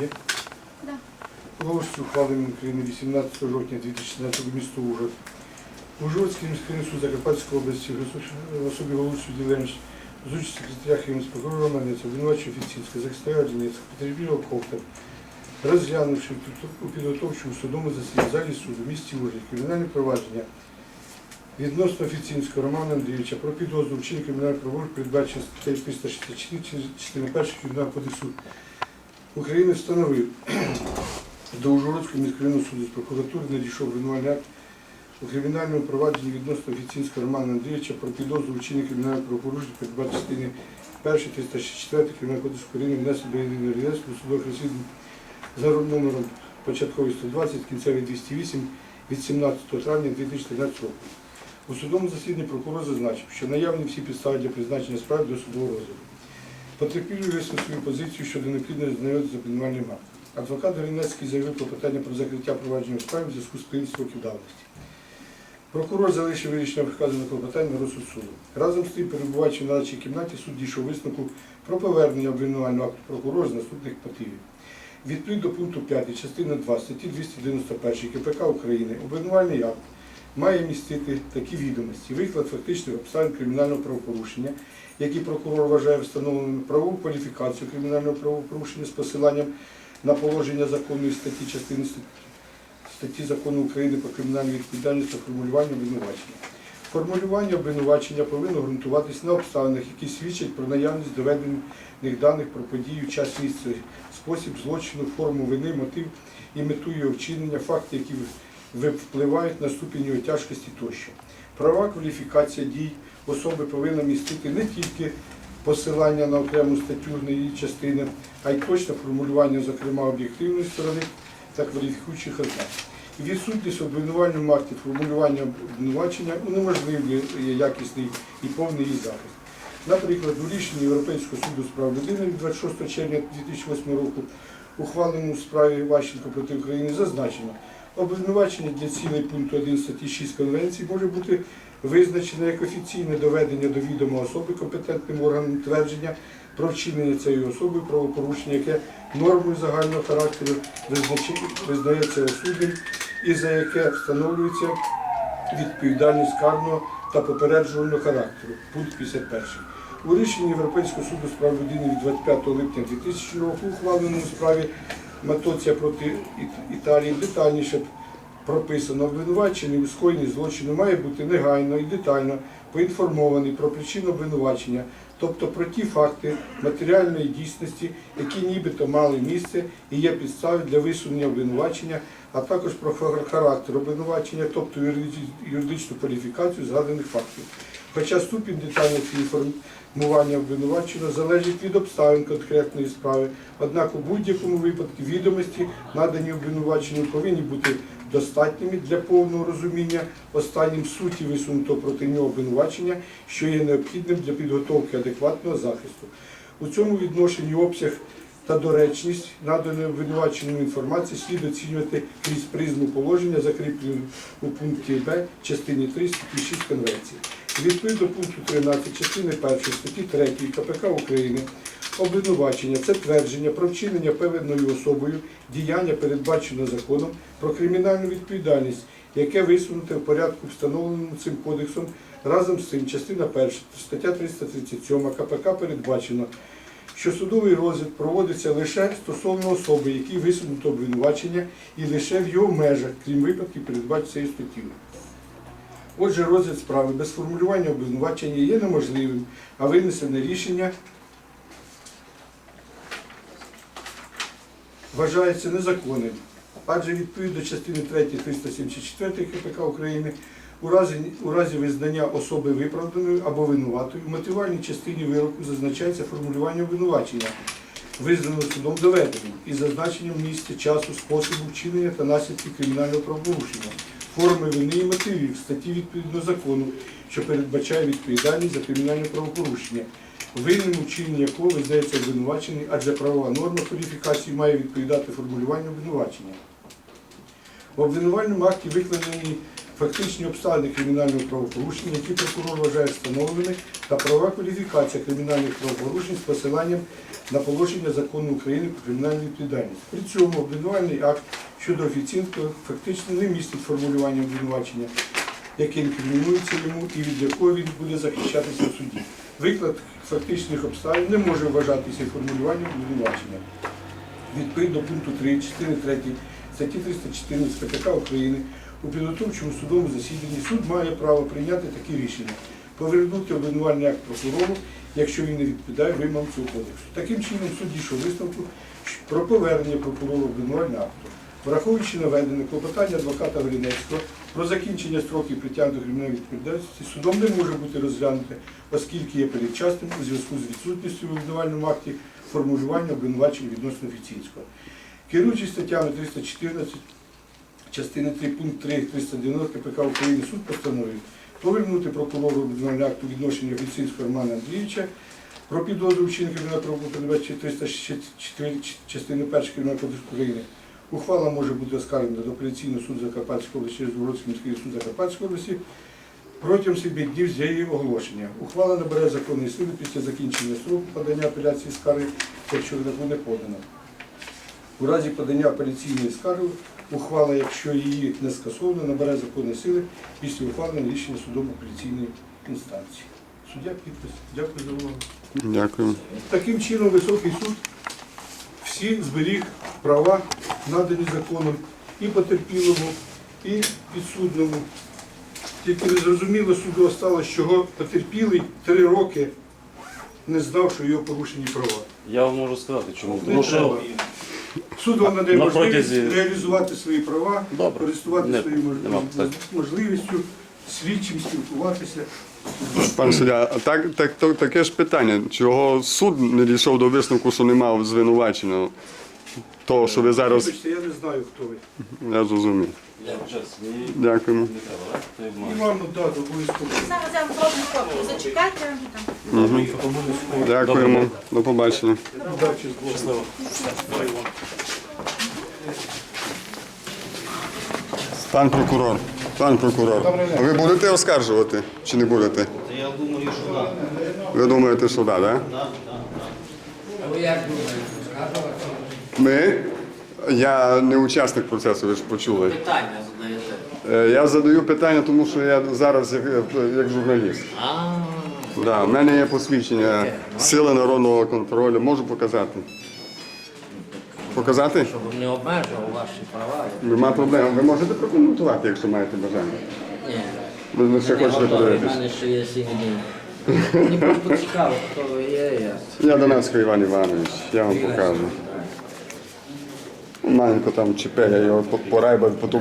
Є? Да. Голосу ухвалення України 18 жовтня 2016 року місто Ужгород. Ужгородський міський суд Закарпатської області в особі голови судді Ленч з участю секретаря прокурора Манеця, обвинувачення Офіцінська, секретаря Ордінецька, потерпілого Ковта, розглянувши у підготовчому судовому засіданні залі суду в місті Ужгород кримінальне провадження відносно Офіцінського Романа Андрійовича про підозру вчинення кримінального правопорушення передбачено статтею 364 частини 1 Кримінального кодексу України встановив до Ужгородського міськрайонного суду з прокуратури надійшов обвинувальний акт у кримінальному провадженні відносно Офіцінського Романа Андрійовича про підозру вчинення кримінального правопорушення передбачено частини 1 364 Кримінального кодексу України внесено до єдиного реєстру судових розслідувань за номером початковий 120, кінцевий 208 від 17 травня 2013 року. У судовому засіданні прокурор зазначив, що наявні всі підстави для призначення справи до судового розгляду. Потерпілий висунув свою позицію щодо необхідності знайомитися з обвинувальним актом. Адвокат Горінецький заявив про питання про закриття провадження у справі в зв'язку з принципом років давності. Прокурор залишив вирішення вказаного клопотання на розсуд суду. Разом з тим, перебуваючи в нарадчій кімнаті, суд дійшов висновку про повернення обвинувального акту прокурора з наступних мотивів. Відповідно до пункту 5 частини 2 статті 291 КПК України обвинувальний акт має містити такі відомості, виклад фактичних обставин кримінального правопорушення, які прокурор вважає встановленими правову кваліфікацію кримінального правопорушення з посиланням на положення законної статті частини статті закону України про кримінальну відповідальність та формулювання обвинувачення. Формулювання обвинувачення повинно ґрунтуватись на обставинах, які свідчать про наявність доведених даних про подію, час місце, спосіб злочину, форму вини, мотив і мету його вчинення, факти, які впливають на ступінь його тяжкості тощо. Права кваліфікація дій особи повинна містити не тільки посилання на окрему статтю її частини, а й точне формулювання, зокрема, об'єктивної сторони та кваліфікуючих ознак. Відсутність обвинувального акті формулювання обвинувачення унеможливлює якісний і повний її захист. Наприклад, у рішенні Європейського суду з прав людини від 26 червня 2008 року, ухваленому у справі Ващенко проти України, зазначено, обвинувачення для цілей пункту 1 статті 6 Конвенції може бути визначене як офіційне доведення до відома особи компетентним органом твердження про вчинення цією особою правопорушення, яке нормою загального характеру визнається осудним і за яке встановлюється відповідальність карного та попереджувального характеру. Пункт 51. У рішенні Європейського суду з людини від 25 липня 2000 року, ухваленому справі Матоція проти Іт- Італії, детальніше прописано, обвинувачений у скоєнні злочину має бути негайно і детально поінформований про причину обвинувачення, тобто про ті факти матеріальної дійсності, які нібито мали місце і є підстави для висунення обвинувачення, а також про характер обвинувачення, тобто юридичну кваліфікацію згаданих фактів. Хоча ступінь детальності інформування обвинуваченого залежить від обставин конкретної справи, однак у будь-якому випадку відомості, надані обвинуваченню, повинні бути достатніми для повного розуміння останнім суті висунутого проти нього обвинувачення, що є необхідним для підготовки адекватного захисту. У цьому відношенні обсяг та доречність наданої обвинуваченому інформації слід оцінювати крізь призму положення, закріпленого у пункті Б частині 3 статті 6 Конвенції. Відповідно пункту 13 частини 1 статті 3 КПК України обвинувачення це твердження про вчинення певною особою діяння, передбаченого законом про кримінальну відповідальність, яке висунуте в порядку, встановленому цим кодексом. Разом з цим, частина 1, стаття 337 КПК передбачено, що судовий розгляд проводиться лише стосовно особи, якій висунуто обвинувачення, і лише в його межах, крім випадків, передбачених цією статтею. Отже, розгляд справи без формулювання обвинувачення є неможливим, а винесене рішення вважається незаконним. Адже відповідно частини 3 374 КПК України у разі, у разі визнання особи виправданою або винуватою в мотивальній частині вироку зазначається формулювання обвинувачення, визнано судом доведеним із зазначенням місця, часу, способу вчинення та наслідків кримінального правопорушення, форми вини і мотивів статті відповідно закону, що передбачає відповідальність за кримінальне правопорушення, винним у вчиненні якого визнається обвинувачений, адже правова норма кваліфікації має відповідати формулюванню обвинувачення. В обвинувальному акті викладені фактичні обставини кримінального правопорушення, які прокурор вважає встановленими, та правова кваліфікація кримінальних правопорушень з посиланням на положення закону України про кримінальну відповідальність. При цьому обвинувальний акт щодо офіційного фактично не містить формулювання обвинувачення, яке інкримінується йому і від якого він буде захищатися в суді. Виклад фактичних обставин не може вважатися формулюванням обвинувачення. Відповідно пункту 3 частини 3 статті 314 КПК України у підготовчому судовому засіданні суд має право прийняти такі рішення. Повернути обвинувальний акт прокурору, якщо він не відповідає вимогам цього кодексу. Таким чином суд дійшов висновку про повернення прокурору обвинувального акту. Враховуючи наведене клопотання адвоката Горінецького про закінчення строків притягнення до кримінальної відповідальності, судом не може бути розглянуте, оскільки є передчасним у зв'язку з відсутністю в обвинувальному акті формулювання обвинувачень відносно Офіційського. Керуючись статтями 314 частини 3 пункт 3 390 КПК України суд постановив повернути прокурору обвинувального акту відношення Офіційського Романа Андрійовича про підозру вчинення кримінального правопорушення 364 частини 1 Кримінального кодексу України. Ухвала може бути оскаржена до апеляційного суду Закарпатської області через Городський міський суд Закарпатської області протягом 7 днів з її оголошення. Ухвала набере законної сили після закінчення строку подання апеляції скарги, якщо не буде подано. У разі подання апеляційної скарги ухвала, якщо її не скасовано, набере законної сили після ухвалення рішення судом апеляційної інстанції. Суддя підпис. Дякую за увагу. Дякую. Таким чином Високий суд всі зберіг права, надані законом і потерпілому, і підсудному. Тільки не зрозуміло суду осталось, чого потерпілий три роки не знав, що його порушені права. Я вам можу сказати, чому. Тому що. Суд вам надає На можливість протязі- реалізувати свої права, Добре. користувати Не- своєю нема мож- питань. можливістю, слідчим спілкуватися. Пан суддя, а так, так, то- таке ж питання. Чого суд не дійшов до висновку, що не мав звинувачення? Того, що ви зараз. Вибачте, я не знаю, хто ви. Я зрозумів. Дякуємо. не треба, так? Ти І вам дати обов'язково. Зараз я вам зроблю копію. Зачекайте. Дякуємо. До побачення. Щасливо. Пан прокурор. Пан прокурор. А ви будете оскаржувати чи не будете? Я думаю, що так. Ви думаєте, що так, да? А ви як думаєте? Ми? Я не учасник процесу, ви ж почули. Питання задаєте. Е, Я задаю питання, тому що я зараз як, як журналіст. А, Да, у мене є посвідчення Сили народного контролю. Можу показати. Показати? щоб не обмежував ваші права. Нема проблем. Ви можете прокоментувати, якщо маєте бажання. Ні. Ви ви ще хочете в подивитись. мене ще є сім днів. Мені просто цікаво, хто ви є. Я. Я Донецько Іван Іванович, я вам покажу. Маленько там чіпе, я його по- порайбав, потім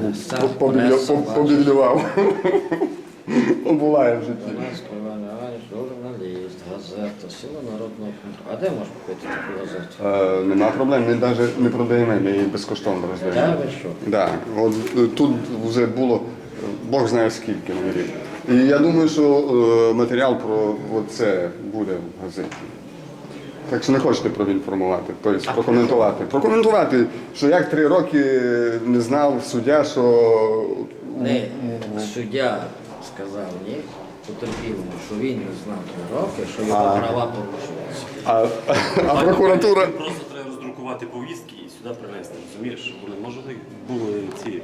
побідлював. Буває в житті. Донецько Іван Іванович, журналіст, газета, сила народного контролю. А де можна купити таку газету? Е, нема проблем, ми навіть не продаємо, ми її безкоштовно роздаємо. ви що? Да. От е, тут вже було Бог знає скільки номерів. І я думаю, що е, матеріал про це буде в газеті. Так що не хочете проінформувати, тобто прокоментувати. Прокоментувати, що як три роки не знав суддя, що Не, суддя сказав ні, потерпілому, що він не знав три роки, що його права порушуються. а, а прокуратура. Просто треба роздрукувати повістки і сюди принести, розумієш? Щоб вони, може, були ці